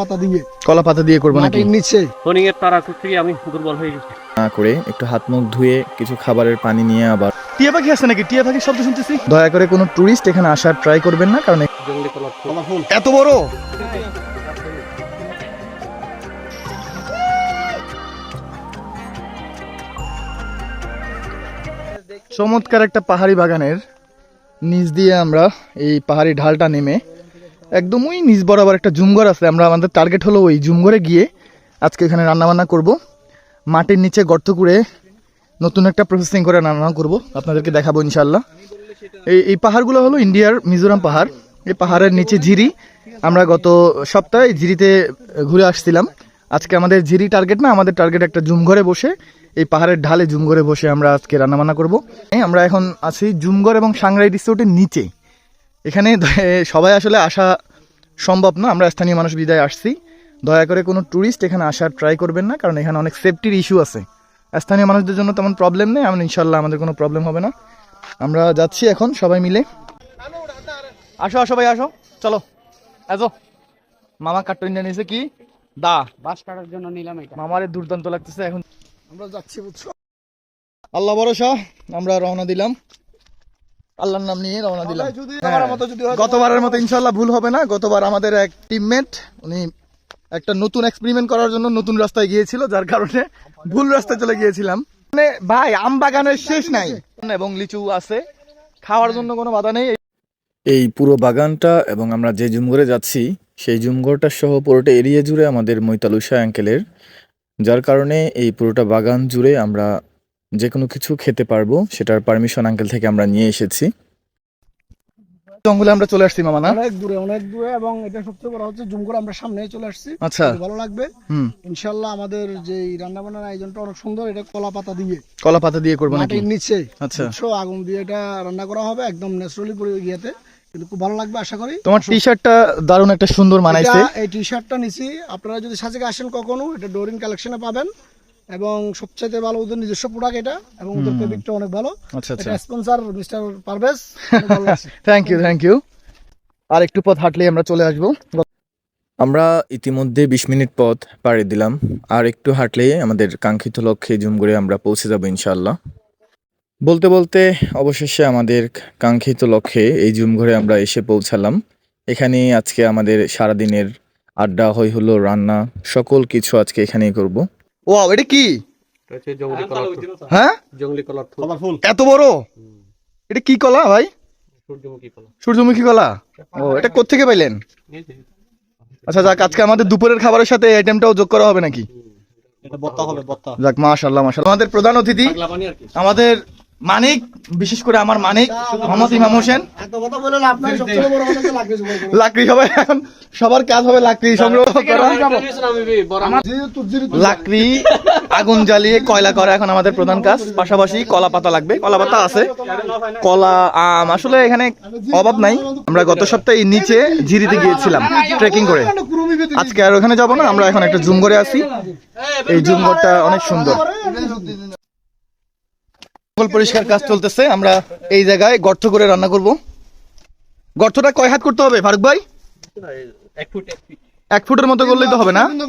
পাতা দিয়ে। কলা পাতা দিয়ে করব নাকি? নিচে। ফোনিং এর তারা থেকে আমি দুর্বল হয়ে গেছি। না করে একটু হাত মুখ ধুয়ে কিছু খাবারের পানি নিয়ে আবার টিয়া পাখি আছে নাকি? টিয়া পাখির শব্দ শুনতেছি। দয়া করে কোনো টুরিস্ট এখানে আসার ট্রাই করবেন না কারণ এত বড়? চমৎকার একটা পাহাড়ি বাগানের নিচ দিয়ে আমরা এই পাহাড়ি ঢালটা নেমে একদমই নিচ বরাবর একটা জুমঘর আছে। আমরা আমাদের টার্গেট হলো ওই জুমঘরে গিয়ে আজকে এখানে রান্নাবান্না করব। মাটির নিচে গর্ত করে নতুন একটা প্রসেসিং করে রান্না করব। আপনাদেরকে দেখাবো ইনশাল্লাহ এই এই পাহাড়গুলো হলো ইন্ডিয়ার মিজোরাম পাহাড়। এই পাহাড়ের নিচে ঝিরি। আমরা গত সপ্তাহে ঝিরিতে ঘুরে আসছিলাম। আজকে আমাদের ঝিরি টার্গেট না, আমাদের টার্গেট একটা জুমঘরে বসে। এই পাহাড়ের ঢালে জুমঘরে বসে আমরা আজকে রান্নাবান্না করব। আমরা এখন আছি জুমঘর এবং সাংরাই রিসোর্টের নিচে। এখানে সবাই আসলে আসা সম্ভব না। আমরা স্থানীয় মানুষ বিদায় আসছি। দয়া করে কোনো ট্যুরিস্ট এখানে আসার ট্রাই করবেন না কারণ এখানে অনেক সেফটির ইস্যু আছে। স্থানীয় মানুষদের জন্য তেমন প্রবলেম নেই আমরা ইনশাল্লাহ আমাদের কোনো প্রবলেম হবে না। আমরা যাচ্ছি এখন সবাই মিলে। আসো আসো ভাই আসো। চলো। আসো। মামা কাট্টো ইন্ডিয়া নিয়েছে কি? দা। বাস কাটার জন্য নিলাম এটা। মামারে দুর্দান্ত লাগতেছে এখন আমরা যাচ্ছি বুঝছ। আল্লাহ ভরসা আমরা রওনা দিলাম। আল্লাহর নাম নিয়ে রওনা দিলাম। যদি হ্যাঁ। আমার মতো যদি গতবারের মতো ইনশাল্লাহ ভুল হবে না। গতবার আমাদের এক টিমমেট উনি একটা নতুন এক্সপেরিমেন্ট করার জন্য নতুন রাস্তায় গিয়েছিল যার কারণে ভুল রাস্তায় চলে গিয়েছিলাম। মানে ভাই আম বাগানের শেষ নাই। এবং লিচু আছে। খাওয়ার জন্য কোনো বাধা নেই। এই পুরো বাগানটা এবং আমরা যে জুমঘরে যাচ্ছি সেই জুমঘরটা সহ পুরোটা এরিয়া জুড়ে আমাদের মৈতালুষা অ্যাঙ্কেলের যার কারণে এই পুরোটা বাগান জুড়ে আমরা যে কোনো কিছু খেতে পারব সেটার পারমিশন আঙ্কেল থেকে আমরা নিয়ে এসেছি। জঙ্গলে আমরা চলে আসছি মামা না অনেক দূরে অনেক দূরে এবং এটা সবচেয়ে বড় হচ্ছে জুম করে আমরা সামনে চলে আসছি। আচ্ছা। ভালো লাগবে। আমাদের যে রান্না বান্নার আয়োজনটা অনেক সুন্দর এটা কলা পাতা দিয়ে। কলা পাতা দিয়ে করব নাকি? নিচে আচ্ছা। আগুন দিয়ে এটা রান্না করা হবে একদম ন্যাচারালি পরি ইয়েতে। কিন্তু খুব ভালো লাগবে আশা করি। তোমার টি শার্টটা দারুণ একটা সুন্দর মানাইছে। এই টি শার্টটা নিছি। আপনারা যদি সাজেকে আসেন কখনো এটা ডোরিন কালেকশনে পাবেন। এবং সবচাইতে ভালো ওদের নিজস্ব প্রোডাক্ট এটা এবং ওদের ফেব্রিকটা অনেক ভালো। আচ্ছা আচ্ছা। এটা sponsor mister Parvez. Thank you thank you আর একটু পথ হাঁটলেই আমরা চলে আসব। আমরা ইতিমধ্যে বিশ মিনিট পথ পাড়ি দিলাম। আর একটু হাঁটলেই আমাদের কাঙ্ক্ষিত লক্ষ্যে জুমঘরে আমরা পৌঁছে যাব ইনশাল্লাহ বলতে বলতে অবশেষে আমাদের কাঙ্ক্ষিত লক্ষ্যে এই জুম ঘরে আমরা এসে পৌঁছালাম। এখানে আজকে আমাদের সারাদিনের আড্ডা হই হলো রান্না সকল কিছু আজকে এখানেই করব। ও এটা কি? এটা হচ্ছে জঙ্গলি কলার ফুল। হ্যাঁ? জঙ্গলি কলার ফুল। এত বড়? এটা কি কলা ভাই? সূর্যমুখী কলা। সূর্যমুখী কলা? ও এটা কোত্থেকে পাইলেন? আচ্ছা যাক আজকে আমাদের দুপুরের খাবারের সাথে আইটেমটাও যোগ করা হবে নাকি? এটা বত্তা হবে বত্তা। যাক মাশাল্লাহ মাশাল্লাহ আমাদের প্রধান অতিথি আমাদের মানিক বিশেষ করে আমার মানিক মোহাম্মদ ইমাম হোসেন। এত কথা বলে লাভ নাই সবচেয়ে বড় কথা হচ্ছে লাকড়ি হবে এখন সবার কাজ হবে লাকড়ি সংগ্রহ করা। লাকড়ি আগুন জ্বালিয়ে কয়লা করা এখন আমাদের প্রধান কাজ। পাশাপাশি কলা পাতা লাগবে কলা পাতা আছে। কলা আম আসলে এখানে অভাব নাই। আমরা গত সপ্তাহে নিচে ঝিরিতে গিয়েছিলাম ট্রেকিং করে। আজকে আর ওখানে যাব না আমরা এখন একটা জুম করে আছি। এই জুম ঘরটা অনেক সুন্দর। জঙ্গল পরিষ্কার কাজ চলতেছে আমরা এই জায়গায় গর্ত করে রান্না করব। গর্তটা কয় হাত করতে হবে ফারুক ভাই? এক ফুট এক ফিট। এক ফুটের মতো করলেই তো হবে না? সুন্দর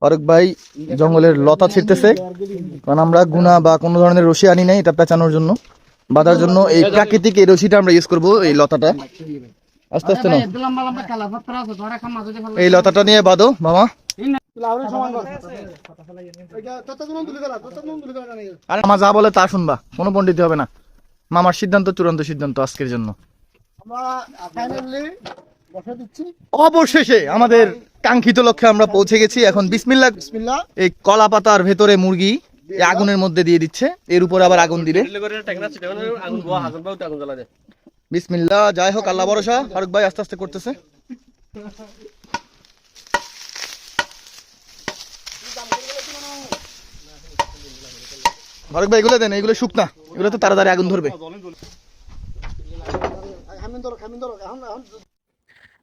ফারুক ভাই জঙ্গলের লতা ছিঁড়তেছে। কারণ আমরা গুনা বা কোনো ধরনের রশি আনি নাই এটা পেঁচানোর জন্য। বাঁধার জন্য এই প্রাকৃতিক এই রশিটা আমরা ইউজ করব এই লতাটা। আস্তে আস্তে এই লতাটা নিয়ে বাঁধো মামা। লাউরের সমান কর ওইটা তত তুলুন তুলি করা তত তুলুন তুলি করা নেই আর মা যা বলে তা শুনবা কোনো পণ্ডিত হবে না। মামার সিদ্ধান্ত চূড়ান্ত সিদ্ধান্ত আজকের জন্য। অবশেষে আমাদের কাঙ্ক্ষিত লক্ষ্যে আমরা পৌঁছে গেছি। এখন বিসমিল্লা বিসমিল্লাহ এই কলা পাতার ভেতরে মুরগি আগুনের মধ্যে দিয়ে দিচ্ছে। এর উপর আবার আগুন যায় বিসমিল্লাহ যাই হোক আল্লাহ ভরসা। ফারুক ভাই আস্তে আস্তে করতেছে। ফারুক ভাই, এগুলো দেন, এগুলো শুকনা। এগুলো তো তাড়াতাড়ি আগুন ধরবে।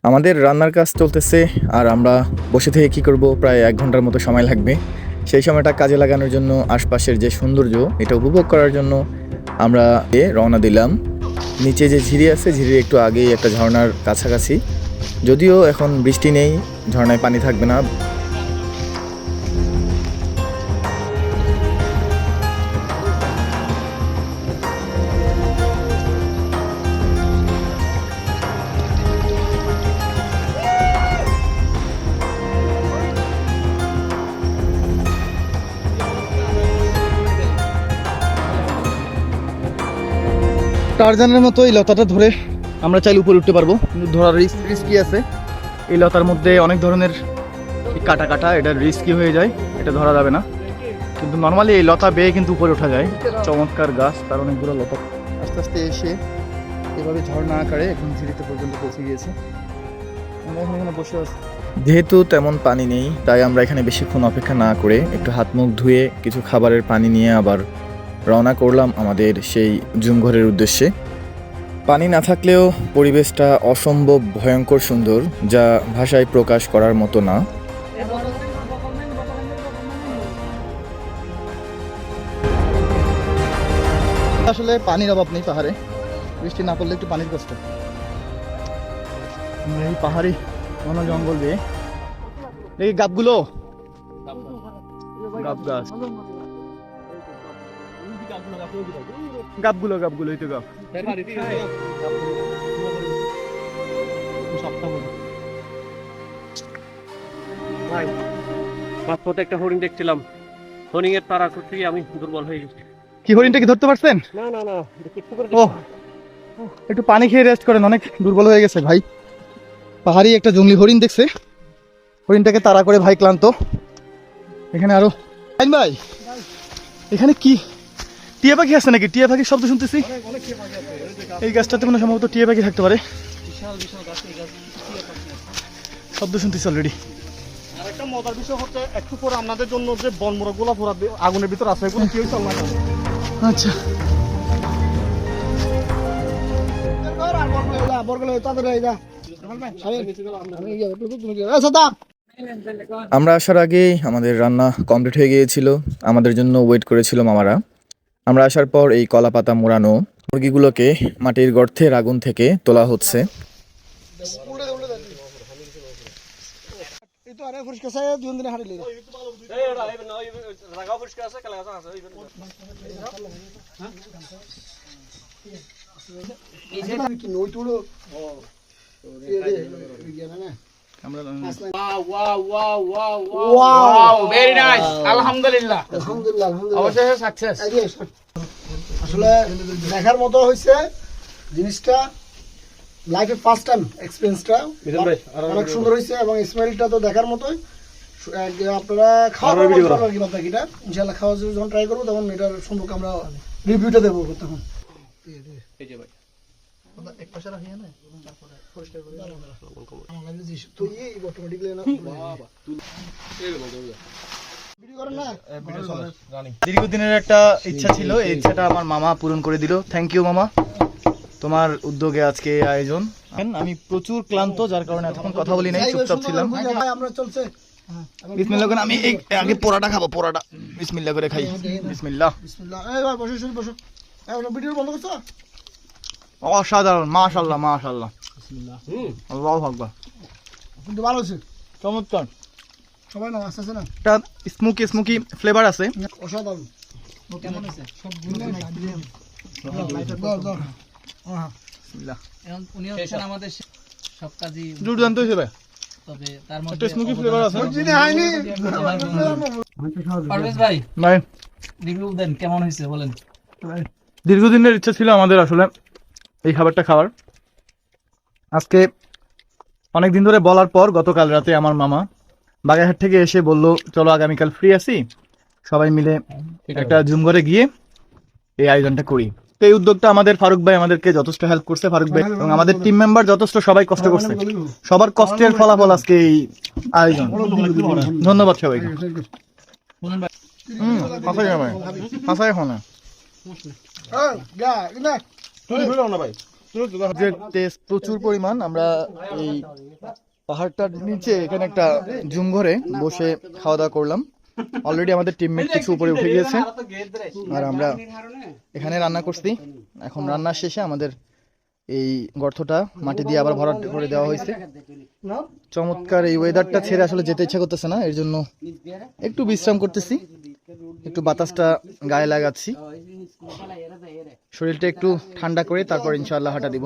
আমাদের রান্নার কাজ চলতেছে, আর আমরা বসে থেকে কি করব, প্রায় এক ঘণ্টার মতো সময় লাগবে। সেই সময়টা কাজে লাগানোর জন্য আশপাশের যে সৌন্দর্য, এটা উপভোগ করার জন্য আমরা এ রওনা দিলাম। নিচে যে ঝিরি আছে, ঝিরির একটু আগেই একটা ঝর্ণার কাছাকাছি। যদিও এখন বৃষ্টি নেই, ঝর্ণায় পানি থাকবে না। টারজানের মতো এই লতাটা ধরে আমরা চাইলে উপরে উঠতে পারব, কিন্তু ধরার রিস্ক রিস্কি আছে। এই লতার মধ্যে অনেক ধরনের কাটা কাটা, এটা রিস্কি হয়ে যায়, এটা ধরা যাবে না। কিন্তু নর্মালি এই লতা বেয়ে কিন্তু উপরে ওঠা যায়। চমৎকার গাছ, তার অনেকগুলো লতা। আস্তে আস্তে এসে এভাবে ঝর্ণা আকারে এখন ঝিরিতে পর্যন্ত পৌঁছে গিয়েছে। যেহেতু তেমন পানি নেই, তাই আমরা এখানে বেশিক্ষণ অপেক্ষা না করে একটু হাত মুখ ধুয়ে কিছু খাবারের পানি নিয়ে আবার রওনা করলাম আমাদের সেই জুমঘরের উদ্দেশ্যে। পানি না থাকলেও পরিবেশটা অসম্ভব ভয়ঙ্কর সুন্দর যা ভাষায় প্রকাশ করার মতো না। আসলে পানির অভাব নেই পাহাড়ে। বৃষ্টি না পড়লে একটু পানির কষ্ট। এই পাহাড়ি ঘন জঙ্গল দিয়ে। দেখি গাবগুলো গাব গাছ। গাবগুলো গাবগুলো এই তো গাব ভাই মাঝপথে একটা হরিণ দেখছিলাম। হরিণ এর তারা করতে আমি দুর্বল হয়ে গেছি। কি হরিণটা কি ধরতে পারছেন? না না না করে ও একটু পানি খেয়ে রেস্ট করেন অনেক দুর্বল হয়ে গেছে ভাই। পাহাড়ি একটা জঙ্গলি হরিণ দেখছে। হরিণটাকে তাড়া করে ভাই ক্লান্ত। এখানে আরও আইন ভাই এখানে কি টিয়া পাখি আছে নাকি? টিয়া পাখির শব্দ শুনতেছি। এই গাছটাতে মনে হয় সম্ভবত টিয়া পাখি থাকতে পারে। শব্দ শুনতেছি অলরেডি আরেকটা মজার বিষয় হচ্ছে একটু পরে আপনাদের জন্য যে বনমরা গোলা পোড়া আগুনের ভিতর আছে এগুলো কেউ চল না আচ্ছা। একটু আমরা আসার আগেই আমাদের রান্না কমপ্লিট হয়ে গিয়েছিল। আমাদের জন্য ওয়েট করেছিল মামারা। আমরা আসার পর এই কলা পাতা মোড়ানো মুরগিগুলোকে মাটির গর্তের আগুন থেকে তোলা হচ্ছে। তুলো আমরা ওয়াও ভেরি নাইস আলহামদুলিল্লাহ। আলহামদুলিল্লাহ আলহামদুলিল্লাহ। অবশেষে সাকসেস এই যে, আসলে দেখার মতো হয়েছে জিনিসটা। লাইফে ফার্স্ট টাইম এক্সপিরিয়েন্সটা অনেক সুন্দর হয়েছে এবং স্মেলটা তো দেখার মতোই। আপনারা খাওয়া দাওয়া কি বাকিটা ইনশাল্লাহ খাওয়া যখন ট্রাই করব তখন এটার সম্পর্কে আমরা রিভিউটা দেবো তখন এই যে ভাই। দীর্ঘদিনের একটা ইচ্ছা ছিল এই ইচ্ছাটা আমার মামা পূরণ করে দিল। থ্যাংক ইউ মামা। তোমার উদ্যোগে আজকে আয়োজন। আমি প্রচুর ক্লান্ত যার কারণে এতক্ষণ কথা বলি নাই চুপচাপ ছিলাম। ভাই আমরা চলছে। বিসমিল্লাহ করে আমি এই আগে পোড়াটা খাব পোড়াটা বিসমিল্লাহ করে খাই। বিসমিল্লাহ। বিসমিল্লাহ। বসো বসো এই ভিডিও বন্ধ করছ? অসাধারণ মাশাল্লাহ মাশাল্লাহ আল্লাহু আকবার। কিন্তু ভালো আছে চমৎকার। সবাই না না। একটা স্মোকি স্মোকি ফ্লেভার আছে। অসাধারণ। কেমন আছে? সবগুলো দাও দাও হ্যাঁ বিসমিল্লাহ। এখন উনি হচ্ছেন আমাদের সব কাজই দুর্দান্ত হিসেবে তবে তার মধ্যে স্মোকি ফ্লেভার আছে। পারভেজ ভাই ভাই। রিভিউ দেন কেমন হয়েছে বলেন। দীর্ঘদিনের ইচ্ছা ছিল আমাদের আসলে। এই খাবারটা খাওয়ার। আজকে অনেক দিন ধরে বলার পর গতকাল রাতে আমার মামা বাগেরহাট থেকে এসে বলল চলো আগামীকাল ফ্রি আছি। সবাই মিলে একটা জুম করে গিয়ে এই আয়োজনটা করি। তো এই উদ্যোগটা আমাদের ফারুক ভাই আমাদেরকে যথেষ্ট হেল্প করছে ফারুক ভাই এবং আমাদের টিম মেম্বার যথেষ্ট সবাই কষ্ট করছে। সবার কষ্টের ফলাফল আজকে এই আয়োজন। ধন্যবাদ সবাইকে। হুম হাসাই ভাই হাসাই হনা যে টেস্ট প্রচুর পরিমাণ। আমরা এই পাহাড়টার নিচে এখানে একটা জুম ঘরে বসে খাওয়া দাওয়া করলাম। অলরেডি আমাদের টিমমেট কিছু উপরে উঠে গিয়েছে। আর আমরা এখানে রান্না করছি। এখন রান্না শেষে আমাদের এই গর্তটা মাটি দিয়ে আবার ভরাট করে দেওয়া হয়েছে। চমৎকার এই ওয়েদারটা ছেড়ে আসলে যেতে ইচ্ছা করতেছে না। এর জন্য একটু বিশ্রাম করতেছি। একটু বাতাসটা গায়ে লাগাচ্ছি। শরীরটা একটু ঠান্ডা করে তারপর ইনশাআল্লাহ হাঁটা দিব।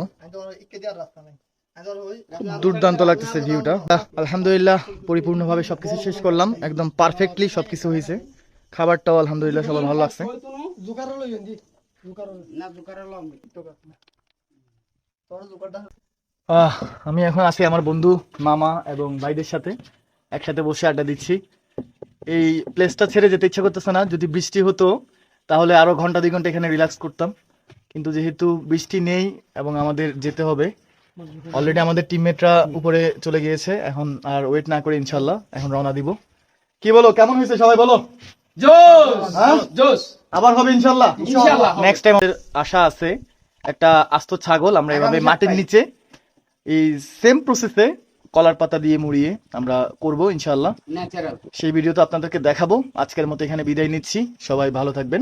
দুর্দান্ত লাগতেছে ভিউটা আলহামদুলিল্লাহ, পরিপূর্ণভাবে সবকিছু শেষ করলাম। একদম পারফেক্টলি সবকিছু হয়েছে। খাবারটাও আলহামদুলিল্লাহ সবার ভালো লাগছে। আমি এখন আছি আমার বন্ধু, মামা এবং ভাইদের সাথে। একসাথে বসে আড্ডা দিচ্ছি। এই প্লেসটা ছেড়ে যেতে ইচ্ছা করতেছে না। যদি বৃষ্টি হতো, তাহলে আরও ঘণ্টা দুই ঘণ্টা এখানে রিল্যাক্স করতাম। কিন্তু যেহেতু বৃষ্টি নেই এবং আমাদের যেতে হবে অলরেডি আমাদের টিমমেটরা উপরে চলে গিয়েছে এখন আর ওয়েট না করে ইনশাল্লাহ এখন রওনা দিব। কি বলো কেমন হয়েছে সবাই বলো? হ্যাঁ? আবার হবে ইনশাল্লাহ নেক্সট টাইম আমাদের আশা আছে একটা আস্ত ছাগল আমরা এভাবে মাটির নিচে এই সেম প্রসেসে কলার পাতা দিয়ে মুড়িয়ে আমরা করব ইনশাল্লাহ সেই ভিডিও তো আপনাদেরকে দেখাবো। আজকের মতো এখানে বিদায় নিচ্ছি। সবাই ভালো থাকবেন।